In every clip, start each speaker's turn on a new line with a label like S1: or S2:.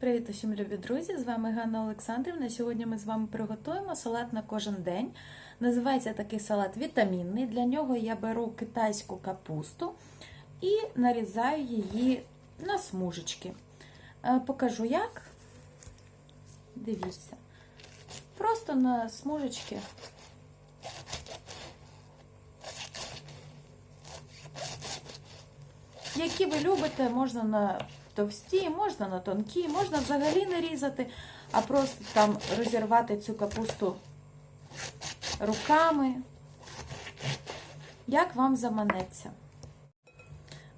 S1: Привіт усім любі друзі! З вами Ганна Олександрівна. Сьогодні ми з вами приготуємо салат на кожен день. Називається такий салат вітамінний. Для нього я беру китайську капусту і нарізаю її на смужечки. Е, Покажу як. Дивіться. Просто на смужечки. Які ви любите, можна на товсті, можна на тонкі, можна взагалі не різати, а просто там розірвати цю капусту руками. Як вам заманеться?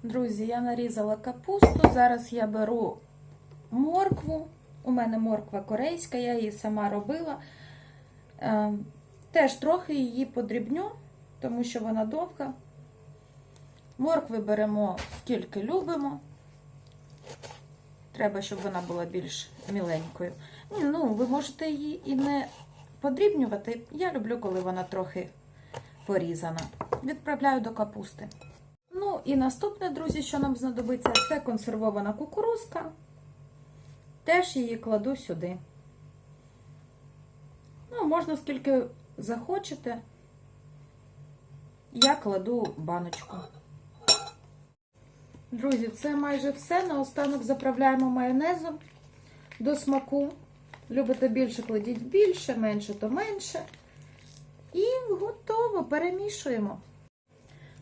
S1: Друзі, я нарізала капусту. Зараз я беру моркву. У мене морква корейська, я її сама робила. Е, Теж трохи її подрібню, тому що вона довга. Моркви беремо скільки любимо. Треба, щоб вона була більш міленькою. Ні, Ну, ви можете її і не подрібнювати. Я люблю, коли вона трохи порізана. Відправляю до капусти. Ну і наступне, друзі, що нам знадобиться, це консервована кукурузка. Теж її кладу сюди. Ну, можна скільки захочете. Я кладу баночку. Друзі, це майже все. Наостанок заправляємо майонезом до смаку. Любите більше, кладіть більше, менше, то менше. І готово, перемішуємо.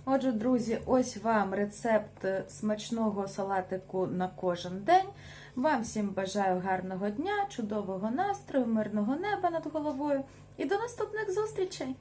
S1: Отже, друзі, ось вам рецепт смачного салатику на кожен день. Вам всім бажаю гарного дня, чудового настрою, мирного неба над головою і до наступних зустрічей!